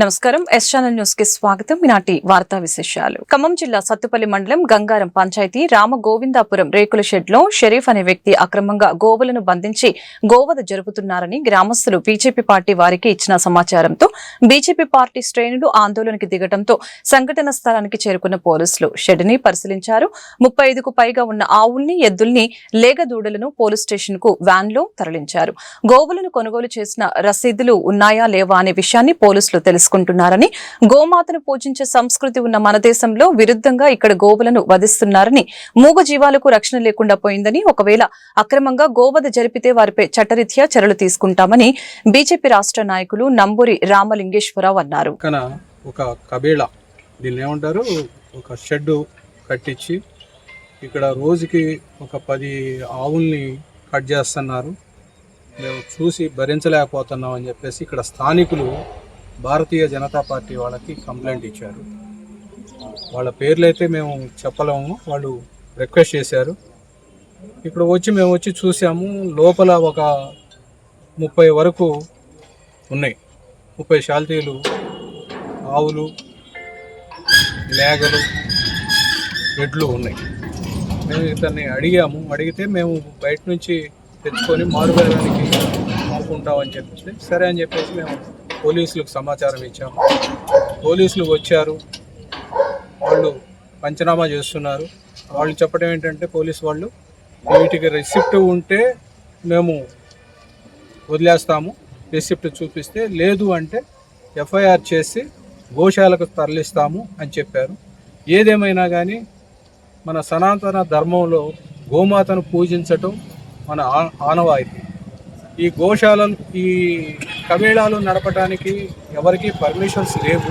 నమస్కారం. S channel న్యూస్కి స్వాగతం. ఈనాటి వార్తా విశేషాలు. ఖమ్మం జిల్లా సత్తుపల్లి మండలం గంగారం పంచాయతీ రామ గోవిందాపురం రేకుల షెడ్లో షరీఫ్ అనే వ్యక్తి అక్రమంగా గోవులను బంధించి గోవధ జరుపుతున్నారని గ్రామస్తులు బీజేపీ పార్టీ వారికి ఇచ్చిన సమాచారంతో బీజేపీ పార్టీ శ్రేణులు ఆందోళనకి దిగడంతో సంఘటన స్థలానికి చేరుకున్న పోలీసులు షెడ్ని పరిశీలించారు. ముప్పై ఐదుకు పైగా ఉన్న ఆవుల్ని ఎద్దుల్ని లేగదూడలను పోలీస్ స్టేషన్కు వ్యాన్లో తరలించారు. గోవులను కొనుగోలు చేసిన రసీదులు ఉన్నాయా లేవా అనే విషయాన్ని పోలీసులు తెలుసు చేసుకుంటున్నారని గోమాతను పూజించే సంస్కృతి ఉన్న మన దేశంలో విరుద్ధంగా ఇక్కడ గోవులను వధిస్తున్నారని మూగ జీవాలకు రక్షణ లేకుండా పోయిందని ఒకవేళ అక్రమంగా గోవధ జరిపితే వారిపై చట్టరీత్యా చర్యలు తీసుకుంటామని బీజేపీ రాష్ట్ర నాయకులు నంబూరి రామలింగేశ్వరరావు అన్నారు. ఒక కబేళ దీన్ని ఏమంటారు? ఒక షెడ్ కట్టించి ఇక్కడ రోజుకి ఒక పది ఆవుల్ని కట్ చేస్తున్నారు. మేము చూసి భరించలేకపోతున్నాం అని చెప్పేసి ఇక్కడ స్థానికులు భారతీయ జనతా పార్టీ వాళ్ళకి కంప్లైంట్ ఇచ్చారు. వాళ్ళ పేర్లు అయితే మేము చెప్పలేము వాళ్ళు రిక్వెస్ట్ చేశారు. ఇప్పుడు వచ్చి మేము వచ్చి చూసాము లోపల ఒక ముప్పై వరకు ఉన్నాయి. ముప్పై శాల్తీలు ఆవులు లేగలు ఎడ్లు ఉన్నాయి. మేము ఇతన్ని అడిగాము అడిగితే మేము బయట నుంచి తెచ్చుకొని మారుబేరానికి అమ్ముకుంటామని చెప్పేసి సరే అని చెప్పేసి మేము పోలీసులకు సమాచారం ఇచ్చాము. పోలీసులు వచ్చారు. వాళ్ళు పంచనామా చేస్తున్నారు. వాళ్ళు చెప్పడం ఏంటంటే పోలీసు వాళ్ళు వీటికి రిసిప్ట్ ఉంటే మేము వదిలేస్తాము. రిసిప్ట్ చూపిస్తే లేదు అంటే ఎఫ్ఐఆర్ చేసి గోశాలకు తరలిస్తాము అని చెప్పారు. ఏదేమైనా కానీ మన సనాతన ధర్మంలో గోమాతను పూజించటం మన ఆ- ఆనవాయితీ. ఈ గోశాలను ఈ కబేళాలు నడపడానికి ఎవరికి పర్మిషన్స్ లేవు.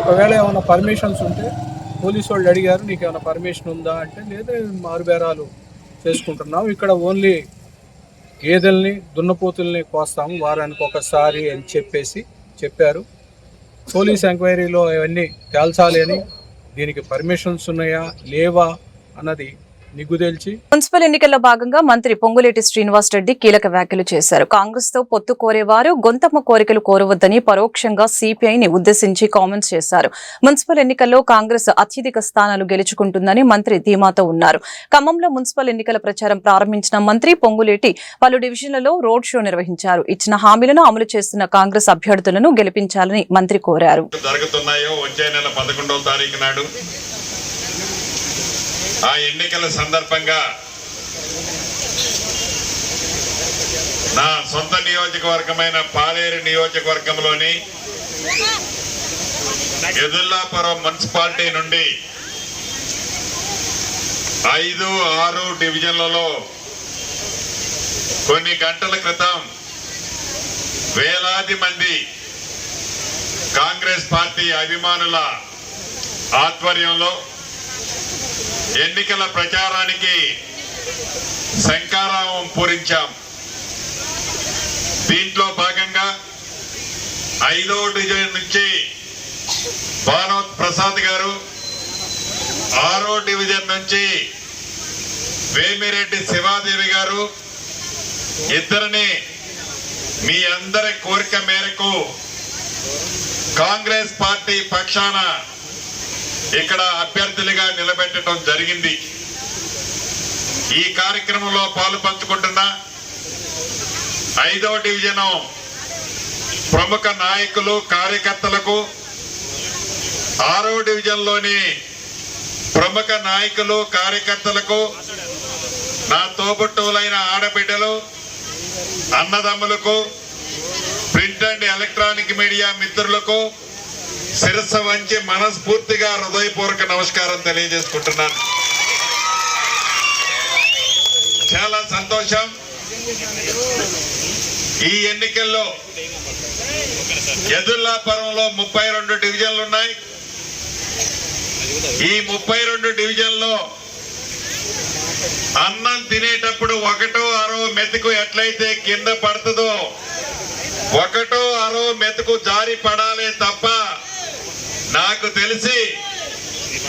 ఒకవేళ ఏమైనా పర్మిషన్స్ ఉంటే పోలీసు వాళ్ళు అడిగారు నీకు ఏమైనా పర్మిషన్ ఉందా? అంటే లేదా మారుబేరాలు చేసుకుంటున్నాం. ఇక్కడ ఓన్లీ గేదెల్ని దున్నపోతుల్ని కోస్తాము వారానికి ఒకసారి అని చెప్పేసి చెప్పారు. పోలీస్ ఎంక్వైరీలో ఇవన్నీ తేల్చాలి అని దీనికి పర్మిషన్స్ ఉన్నాయా లేవా అన్నది నిగ్గుదేల్చి మున్సిపల్ ఎన్నికల్లో భాగంగా మంత్రి పొంగులేటి శ్రీనివాస్ రెడ్డి కీలక వ్యాఖ్యలు చేశారు. కాంగ్రెస్తో పొత్తు కోరేవారు గొంతమ్మ కోరికలు కోరవద్దని పరోక్షంగా సిపిఐని ఉద్దేశించి కామెంట్స్ చేశారు. మున్సిపల్ ఎన్నికల్లో కాంగ్రెస్ అత్యధిక స్థానాలు గెలుచుకుంటుందని మంత్రి ధీమాతో ఉన్నారు. ఖమ్మంలో మున్సిపల్ ఎన్నికల ప్రచారం ప్రారంభించిన మంత్రి పొంగులేటి పలు డివిజన్లలో రోడ్ షో నిర్వహించారు. ఇచ్చిన హామీలను అమలు చేస్తున్న కాంగ్రెస్ అభ్యర్థులను గెలిపించాలని మంత్రి కోరారు. జరుగుతున్నాయో వచ్చే నెల పదకొండవ తారీఖు నాడు ఆ ఎన్నికల సందర్భంగా నా సొంత నియోజకవర్గమైన పాలేరు నియోజకవర్గంలోని ఎదుల్లాపురం మున్సిపాలిటీ నుండి ఐదు ఆరు డివిజన్లలో కొన్ని గంటల క్రితం వేలాది మంది కాంగ్రెస్ పార్టీ అభిమానుల ఆధ్వర్యంలో ఎన్నికల ప్రచారానికి శంకారావం పూరించాం. దీంట్లో భాగంగా ఐదో డివిజన్ నుంచి భానోత్ ప్రసాద్ గారు ఆరో డివిజన్ నుంచి వేమిరెడ్డి శివాదేవి గారు ఇద్దరిని మీ అందరి కోరిక మేరకు కాంగ్రెస్ పార్టీ పక్షాన ఇక్కడ అభ్యర్థులుగా నిలబెట్టడం జరిగింది. ఈ కార్యక్రమంలో పాలు పంచుకుంటున్న ఐదవ డివిజన్ ప్రముఖ నాయకులు కార్యకర్తలకు ఆరో డివిజన్లోని ప్రముఖ నాయకులు కార్యకర్తలకు నా తోబుట్టువులైన ఆడబిడ్డలు అన్నదమ్ములకు ప్రింట్ అండ్ ఎలక్ట్రానిక్ మీడియా మిత్రులకు శిరస్సు వంచి మనస్ఫూర్తిగా హృదయపూర్వక నమస్కారం తెలియజేసుకుంటున్నాను. చాలా సంతోషం. ఈ ఎన్నికల్లో ఎదుర్లాపురంలో ముప్పై రెండు డివిజన్లు ఉన్నాయి. ఈ ముప్పై రెండు డివిజన్లో అన్నం తినేటప్పుడు ఒకటో అరో మెతుకు ఎట్లయితే కింద పడుతుందో ఒకటో అరో మెతుకు జారి పడాలే తప్ప నాకు తెలిసి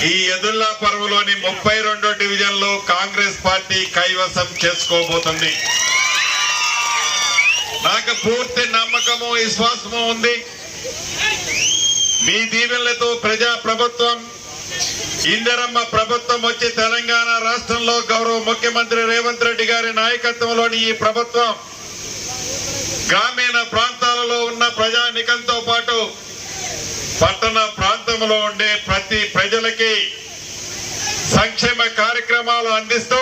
ఈ ఎదుల్లా పర్వలోని ముప్పై రెండో డివిజన్లో కాంగ్రెస్ పార్టీ కైవసం చేసుకోబోతుంది. నాకు పూర్తి నమ్మకము విశ్వాసము ఉంది. మీ దీవెనలతో ప్రజా ప్రభుత్వం ఇందిరమ్మ ప్రభుత్వం వచ్చి తెలంగాణ రాష్ట్రంలో గౌరవ ముఖ్యమంత్రి రేవంత్ రెడ్డి గారి నాయకత్వంలోని ఈ ప్రభుత్వం గ్రామీణ ప్రాంతాలలో ఉన్న ప్రజానికంతో పాటు పట్టణ ప్రాంతంలో ఉండే ప్రతి ప్రజలకి సంక్షేమ కార్యక్రమాలు అందిస్తూ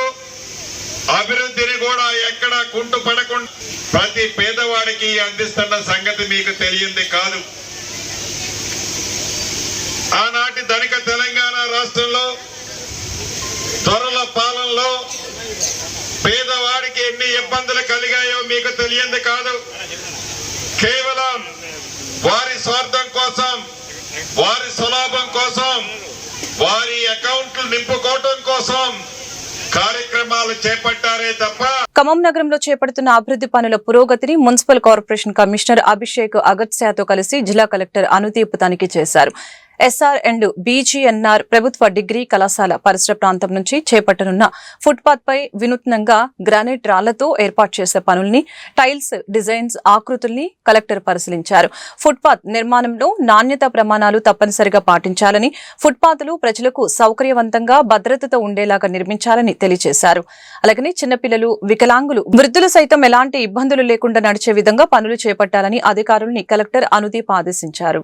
అభివృద్ధిని కూడా ఎక్కడ కుంటు పడకుండా ప్రతి పేదవాడికి అందిస్తున్న సంగతి మీకు తెలియంది కాదు. ఆనాటి ధనిక తెలంగాణ రాష్ట్రంలో త్వరల పాలనలో పేదవాడికి ఎన్ని ఇబ్బందులు కలిగాయో మీకు తెలియంది కాదు. కేవలం వారి స్వార్థం కోసం వారి సులాభం కోసం వారి అకౌంట్లు నింపుకోవటం కోసం కార్యక్రమాలు చేపట్టారే తప్ప ఖమ్మం నగరంలో చేపడుతున్న అభివృద్ధి పనుల పురోగతిని మున్సిపల్ కార్పొరేషన్ కమిషనర్ అభిషేక్ అగత్సాతో కలిసి జిల్లా కలెక్టర్ అనుదీప్ తనిఖీ చేశారు. ఎస్ఆర్ అండ్ బీజీఎన్ఆర్ ప్రభుత్వ డిగ్రీ కళాశాల పరిసర ప్రాంతం నుంచి చేపట్టనున్న ఫుట్పాత్ పై వినూత్నంగా గ్రానైట్ రాళ్ళతో ఏర్పాటు చేసే పనుల్ని టైల్స్ డిజైన్స్ ఆకృతుల్ని కలెక్టర్ పరిశీలించారు. ఫుట్పాత్ నిర్మాణంలో నాణ్యత ప్రమాణాలు తప్పనిసరిగా పాటించాలని ఫుట్పాత్లు ప్రజలకు సౌకర్యవంతంగా భద్రతతో ఉండేలాగా నిర్మించాలని తెలియజేశారు. అలాగనే చిన్నపిల్లలు వికలాంగులు వృద్ధులు సైతం ఎలాంటి ఇబ్బందులు లేకుండా నడిచే విధంగా పనులు చేపట్టాలని అధికారుల్ని కలెక్టర్ అనుదీప్ ఆదేశించారు.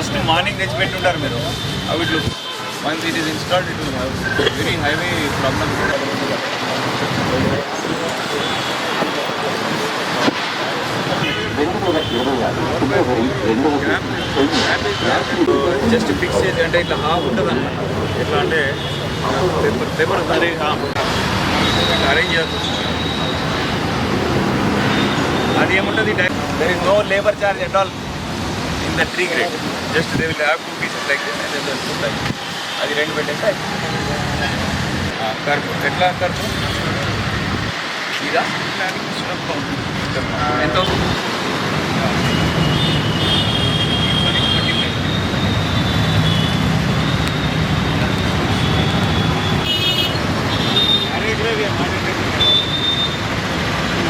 జస్ట్ మార్నింగ్ తెచ్చిపెట్టి పెట్టుంటారు మీరు. అవి ఇట్లు once it is installed it will have very highway problem just fix చేసి అంటే ఇట్లా హాఫ్ ఉంటుంది అన్నమాట ఎట్లా అంటే పేపర్ పేపర్ సరే అరేంజ్ చేయాల్సి అది ఏముంటుంది? There is no labour charge at all in the three grade just they will have two pieces like this and then food like అది రెండు పెట్టేస్తే కర్పు. ఎట్లా కర్పు? ఇదా? ఎంత అవుతుంది?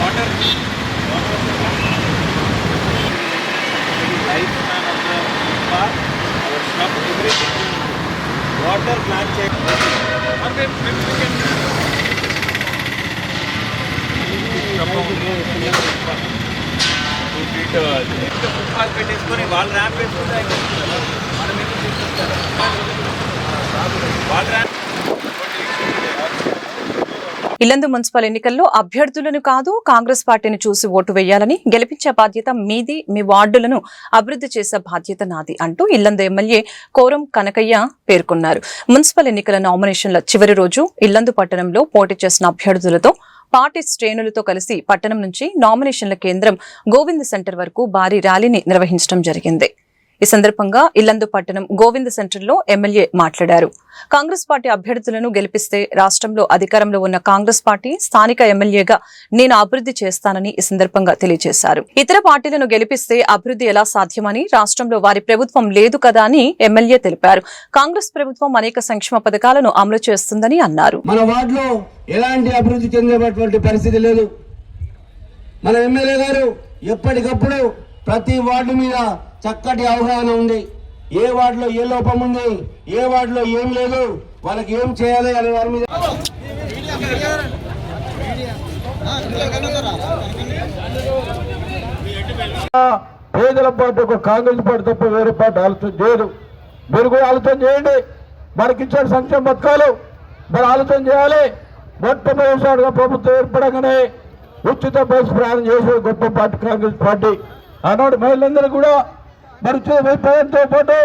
Water. Water plant check. Or maybe, maybe we can. Footpath పెట్టేసుకొని వాళ్ళు ర్యాంప్ వేసుకుంటే అయిపోతుంది కదా. మనం ఎందుకు తీసుకుంటాం? ఇల్లందు మున్సిపల్ ఎన్నికల్లో అభ్యర్థులను కాదు కాంగ్రెస్ పార్టీని చూసి ఓటు వేయాలని గెలిపించే బాధ్యత మీది మీ వార్డులను అభివృద్ధి చేసే బాధ్యత నాది అంటూ ఇల్లందు ఎమ్మెల్యే కోరం కనకయ్య పేర్కొన్నారు. మున్సిపల్ ఎన్నికల నామినేషన్ల చివరి రోజు ఇల్లందు పట్టణంలో పోటీ చేసిన అభ్యర్థులతో పార్టీ శ్రేణులతో కలిసి పట్టణం నుంచి నామినేషన్ల కేంద్రం గోవింద్ సెంటర్ వరకు భారీ ర్యాలీని నిర్వహించడం జరిగింది. ఈ సందర్భంగా ఇల్లందు పట్టణం గోవింద్ సెంటర్లో ఎమ్మెల్యే మాట్లాడారు. కాంగ్రెస్ పార్టీ అభ్యర్థులను గెలిపిస్తే రాష్ట్రంలో అధికారంలో ఉన్న కాంగ్రెస్ పార్టీ స్థానిక ఎమ్మెల్యేగా నేను అభివృద్ధి చేస్తానని ఈ సందర్భంగా తెలియజేశారు. ఇతర పార్టీలను గెలిపిస్తే అభివృద్ధి ఎలా సాధ్యమని రాష్ట్రంలో వారి ప్రభుత్వం లేదు కదా అని ఎమ్మెల్యే తెలిపారు. కాంగ్రెస్ ప్రభుత్వం అనేక సంక్షేమ పథకాలను అమలు చేస్తుందని అన్నారు. మన వార్డులో ఎలాంటి అభివృద్ధి చెందేటటువంటి పరిస్థితి లేదు. మన ఎమ్మెల్యే గారు ఎప్పటికప్పుడు ప్రతి వార్డు మీద చక్కటి అవగాహన ఉంది. ఏ వార్డులో ఏ లోపం ఉంది ఏ వార్డులో ఏం లేదు వాళ్ళకి ఏం చేయాలి అనే వారి మీద పేదల పార్టీ ఒక కాంగ్రెస్ పార్టీ తప్ప వేరే పార్టీ ఆలోచన చేయదు. మీరు కూడా ఆలోచన చేయండి. మనకి ఇచ్చిన సంక్షేమ పథకాలు మరి ఆలోచన చేయాలి. మొట్టమొదటిసారిగా ప్రభుత్వం ఏర్పడగానే ఉచిత బస్ ప్రయాణం చేసే గొప్ప పార్టీ కాంగ్రెస్ పార్టీ. ఆనాడు మహిళలందరూ కూడా మరి ఉచిత బస్ పాటు.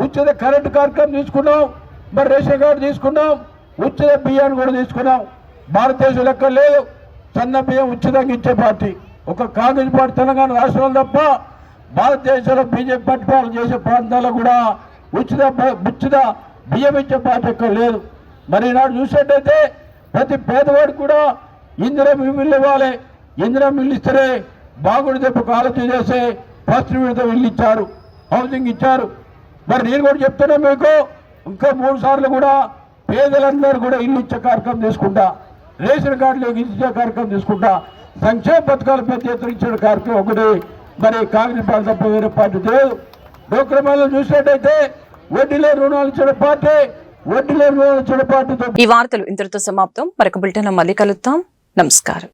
ఉచిత కరెంటు కార్యక్రమం తీసుకున్నాం. మరి రేషన్ కార్డు తీసుకున్నాం. ఉచిత బియ్యాన్ని కూడా తీసుకున్నాం. భారతదేశం లెక్క లేదు. సన్న బియ్యం ఉచితంగా ఇచ్చే పార్టీ. ఒక కాంగ్రెస్ పార్టీ తెలంగాణ రాష్ట్రంలో తప్ప భారతదేశంలో బీజేపీ పరిపాలన చేసే ప్రాంతాల్లో కూడా ఉచిత ఉచిత బియ్యం ఇచ్చే పార్టీ ఎక్కడ లేదు. మరి ఈనాడు చూసినట్టయితే ప్రతి పేదవాడు కూడా ఇందిరా మిల్లు ఇవ్వాలి. ఇందిరా మిల్లు ఇస్తేనే బాగుడి దెబ్బకు ఆలోచన చేసే ఫస్ట్ విడత ఇల్లు ఇచ్చారు హౌసింగ్ ఇచ్చారు. మరి నేను కూడా చెప్తున్నా మీకు ఇంకా మూడు సార్లు కూడా పేదలందరూ కూడా ఇల్లు ఇచ్చే కార్యక్రమం తీసుకుంటా. రేషన్ కార్డులో ఇచ్చే కార్యక్రమం తీసుకుంటా. సంక్షేమ పథకాలు పెద్ద ఎత్తున ఇచ్చే కార్యక్రమం ఒకటి. మరి కాంగ్రెస్ పార్టీ తప్ప వేరే పార్టీ లేదు డోక్రమాలను చూసినట్టయితే వడ్డీలే రుణాలు ఇచ్చిన పార్టీ వడ్డీలే రుణాలు ఇచ్చిన పార్టీతో ఈ వార్తలు ఇంతటితో సమాప్తం. మరొక బులెటిన్ మళ్ళీ కలుద్దాం. నమస్కారం.